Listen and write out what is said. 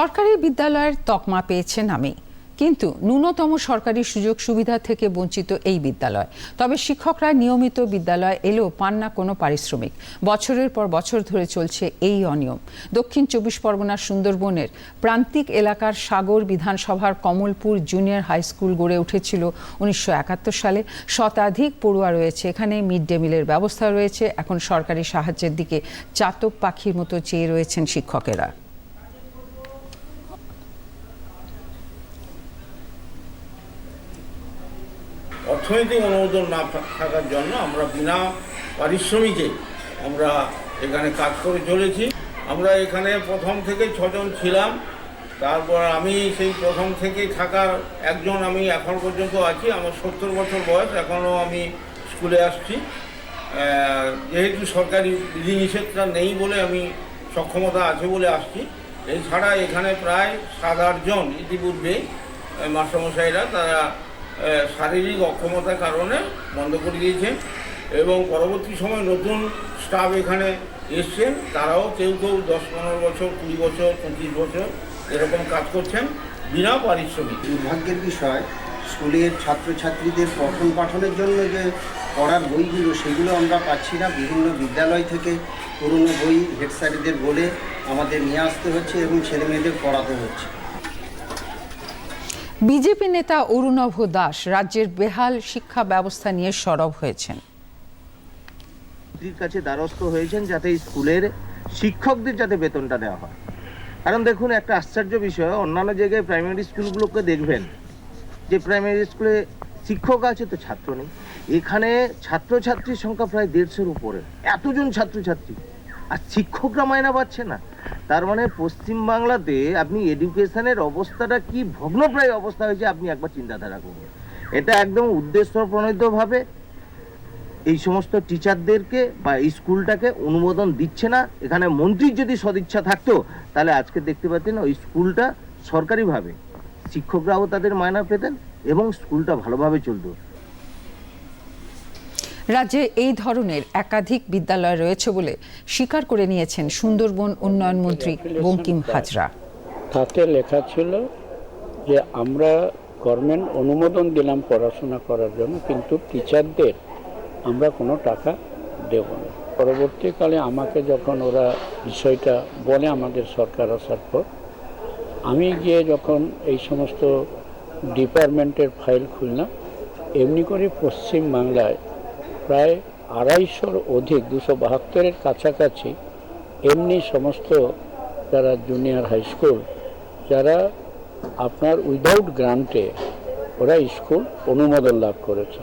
সরকারি বিদ্যালয়ের তকমা পেয়েছেন আমি। কিন্তু ন্যূনতম সরকারি সুযোগ সুবিধা থেকে বঞ্চিত এই বিদ্যালয়। তবে শিক্ষকরা নিয়মিত বিদ্যালয় এলেও পান না কোনো পারিশ্রমিক। বছরের পর বছর ধরে চলছে এই অনিয়ম। দক্ষিণ চব্বিশ পরগনার সুন্দরবনের প্রান্তিক এলাকার সাগর বিধানসভার কমলপুর জুনিয়র হাই স্কুল গড়ে উঠেছিল উনিশশো একাত্তর সালে। শতাধিক পড়ুয়া রয়েছে। এখানে মিড ডে মিলের ব্যবস্থা রয়েছে। এখন সরকারি সাহায্যের দিকে চাতক পাখির মতো চেয়ে রয়েছেন শিক্ষকেরা। অর্থনৈতিক অনুমোদন না থাকার জন্য আমরা বিনা পারিশ্রমিকে আমরা এখানে কাজ করে চলেছি। আমরা এখানে প্রথম থেকে ছজন ছিলাম। তারপর আমি সেই প্রথম থেকে থাকার একজন আমি এখন পর্যন্ত আছি। আমার সত্তর বছর বয়স, এখনও আমি স্কুলে আসছি। যেহেতু সরকারি বিধিনিষেধটা নেই বলে আমি সক্ষমতা আছে বলে আসছি। এছাড়া এখানে প্রায় সাত আটজন ইতিপূর্বে মাস্টারমশাইরা তারা শারীরিক অক্ষমতার কারণে বন্ধ করে দিয়েছেন এবং পরবর্তী সময় নতুন স্টাফ এখানে এসছেন, তারাও কেউ কেউ দশ, পনেরো বছর, কুড়ি বছর, পঁচিশ বছর এরকম কাজ করছেন বিনা পারিশ্রমিক। দুর্ভাগ্যের বিষয়, স্কুলের ছাত্রছাত্রীদের পঠন পাঠনের জন্য যে পড়ার বইগুলো, সেগুলো আমরা পাচ্ছি না। বিভিন্ন বিদ্যালয় থেকে পুরনো বই হেড বলে আমাদের নিয়ে আসতে হচ্ছে এবং ছেলে মেয়েদের পড়াতে হচ্ছে। বিজেপি নেতা অরুণভ দাস রাজ্যের বেহাল শিক্ষা ব্যবস্থা নিয়ে সরব হয়েছেন। কাছে দ্বারস্থ হয়েছেন যাতে স্কুলের শিক্ষকদের যাতে বেতনটা দেওয়া হয়। কারণ দেখুন, একটা আশ্চর্য বিষয়, অন্যান্য জায়গায় প্রাইমারি স্কুলগুলোকে দেখবেন যে প্রাইমারি স্কুলে শিক্ষক আছে তো ছাত্র নেই। এখানে ছাত্রছাত্রীর সংখ্যা প্রায় দেড়শোর উপরে। এতজন ছাত্রছাত্রী। আর শিক্ষকরা মায়না পাচ্ছে না। তার মানে পশ্চিমবাংলাতে আপনি এডুকেশনের অবস্থাটা কি ভগ্নপ্রায় অবস্থা হয়েছে আপনি একবার চিন্তাধারা করুন। এটা একদম উদ্দেশ্য প্রণোদিতভাবে এই সমস্ত টিচারদেরকে বা স্কুলটাকে অনুমোদন দিচ্ছে না। এখানে মন্ত্রীর যদি সদিচ্ছা থাকতো, তাহলে আজকে দেখতে পাচ্ছেন ওই স্কুলটা সরকারিভাবে শিক্ষকরাও তাদের মায়না পেতেন এবং স্কুলটা ভালোভাবে চলতো। রাজ্যে এই ধরনের একাধিক বিদ্যালয় রয়েছে বলে স্বীকার করে নিয়েছেন সুন্দরবন উন্নয়ন মন্ত্রী বঙ্কিম হাজরা। তাতে লেখা ছিল যে আমরা গভর্নমেন্ট অনুমোদন দিলাম পড়াশোনা করার জন্য, কিন্তু টিচারদের আমরা কোনো টাকা দেব না। পরবর্তীকালে আমাকে যখন ওরা বিষয়টা বলে আমাদের সরকার আসার পর, আমি গিয়ে যখন এই সমস্ত ডিপার্টমেন্টের ফাইল খুললাম, এমনি করে পশ্চিম বাংলায় প্রায় আড়াইশোর অধিক, দুশো বাহাত্তরের কাছাকাছি এমনি সমস্ত যারা জুনিয়র হাই স্কুল যারা আপনার উইদাউট গ্রান্টে ওরা স্কুল অনুমোদন লাভ করেছে।